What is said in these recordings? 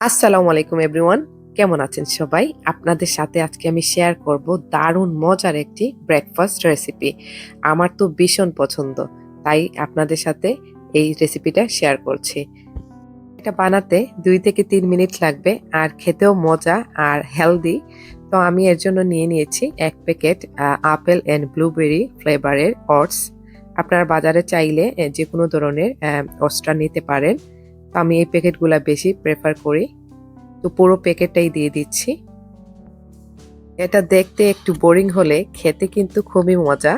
আসসালামু আলাইকুম এভরিওয়ান কেমন আছেন সবাই? আপনাদের সাথে আজকে আমি শেয়ার করব দারুণ মজার একটি ব্রেকফাস্ট রেসিপি আমার তো ভীষণ পছন্দ, তাই আপনাদের সাথে এই রেসিপিটা শেয়ার করছি। এটা বানাতে দুই থেকে তিন মিনিট লাগবে, আর খেতেও মজা আর হেলদি তো আমি এর জন্য নিয়ে নিয়েছি এক প্যাকেট আপেল অ্যান্ড ব্লুবেরি ফ্লেভারের অটস আপনারা বাজারে চাইলে যে কোনো ধরনের অটসটা নিতে পারেন। তো আমি এই প্যাকেটগুলো বেশি প্রেফার করি। তো পুরো প্যাকেটটাই দিয়ে দিচ্ছি। এটা দেখতে একটু বোরিং হলে খেতে কিন্তু খুবই মজা।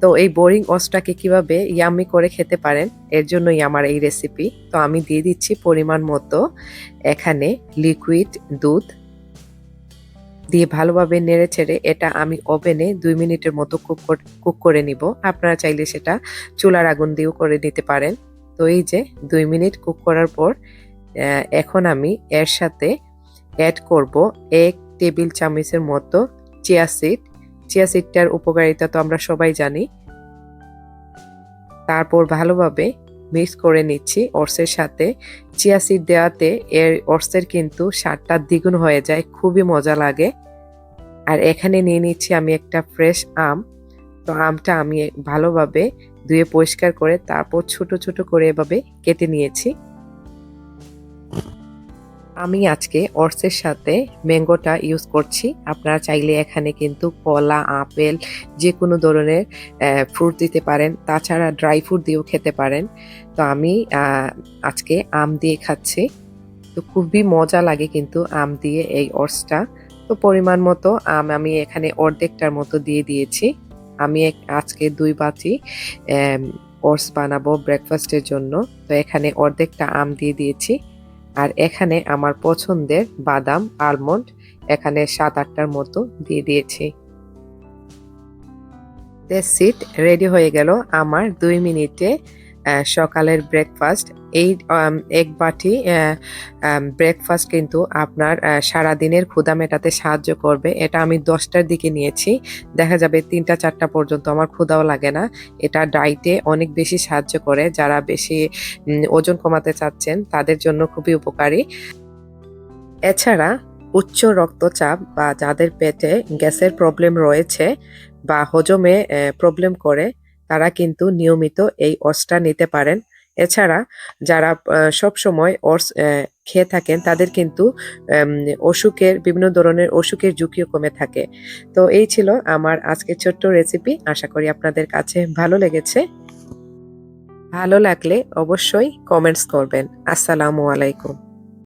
তো এই বোরিং অসটাকে কীভাবে ইয়ামি করে খেতে পারেন, এর জন্যই আমার এই রেসিপি তো আমি দিয়ে দিচ্ছি পরিমাণ মতো। এখানে লিকুইড দুধ। দিয়ে ভালোভাবে নেড়ে ছেড়ে এটা আমি ওভেনে দুই মিনিটের মতো কুক কুক করে নিব। আপনারা চাইলে সেটা চুলার আগুন দিয়েও করে নিতে পারেন। তো এই যে দুই মিনিট কুক করার পর এখন আমি এর সাথে অ্যাড করব এক টেবিল চামচের মতো চিয়া সিড চিয়া সিডটার উপকারিতা তো আমরা সবাই জানি। তারপর ভালোভাবে মিক্স করে নিচ্ছি অর্সের সাথে। চিয়া সিড দেওয়াতে এর অর্সের কিন্তু স্বাদটা দ্বিগুণ হয়ে যায়, খুবই মজা লাগে। আর এখানে নিয়ে নিচ্ছি আমি একটা ফ্রেশ আম। তো আমটা আমি ভালোভাবে ধুয়ে পরিষ্কার করে তারপর ছোট ছোট করে এভাবে কেটে নিয়েছি। আমি আজকে অর্সের সাথে ম্যাঙ্গোটা ইউজ করছি। আপনারা চাইলে এখানে কিন্তু কলা, আপেল যে কোনো ধরনের ফ্রুট দিতে পারেন। তাছাড়া ড্রাই ফ্রুট দিয়েও খেতে পারেন। তো আমি আজকে আম দিয়ে খাচ্ছি। তো খুবই মজা লাগে কিন্তু আম দিয়ে এই অর্সটা। তো পরিমাণ মতো আম আমি এখানে অর্ধেকটার মতো দিয়ে দিয়েছি। আমি আজকে দুই বাটি ওটস বানাবো ব্রেকফাস্টের জন্য। তো এখানে অর্ধেকটা আম দিয়ে দিয়েছি। আর এখানে আমার পছন্দের বাদাম আলমন্ড এখানে সাত আটটার মতো দিয়ে দিয়েছি। সিট রেডি হয়ে গেল আমার দুই মিনিটে সকালের ব্রেকফাস্ট এই এক বাটি ব্রেকফাস্ট কিন্তু আপনার আহ, সারাদিনের ক্ষুদা মেটাতে সাহায্য করবে। এটা আমি দশটার দিকে নিয়েছি। দেখা যাবে তিনটা চারটা পর্যন্ত। আমার ক্ষুদাও লাগে না। এটা ডাইটে অনেক বেশি সাহায্য করে। যারা বেশি ওজন কমাতে চাচ্ছেন তাদের জন্য খুবই উপকারী। এছাড়া উচ্চ রক্তচাপ বা যাদের পেটে গ্যাসের প্রবলেম রয়েছে বা হজমে প্রবলেম করে তারা কিন্তু নিয়মিত এই অর্সটা নিতে পারেন। এছাড়া যারা সব সময় অর্স খেয়ে থাকেন, তাদের কিন্তু অসুখের, বিভিন্ন ধরনের অসুখের ঝুঁকিও কমে থাকে। তো এই ছিল আমার আজকের ছোট্ট রেসিপি আশা করি আপনাদের কাছে ভালো লেগেছে। ভালো লাগলে অবশ্যই কমেন্টস করবেন। আসসালামু আলাইকুম।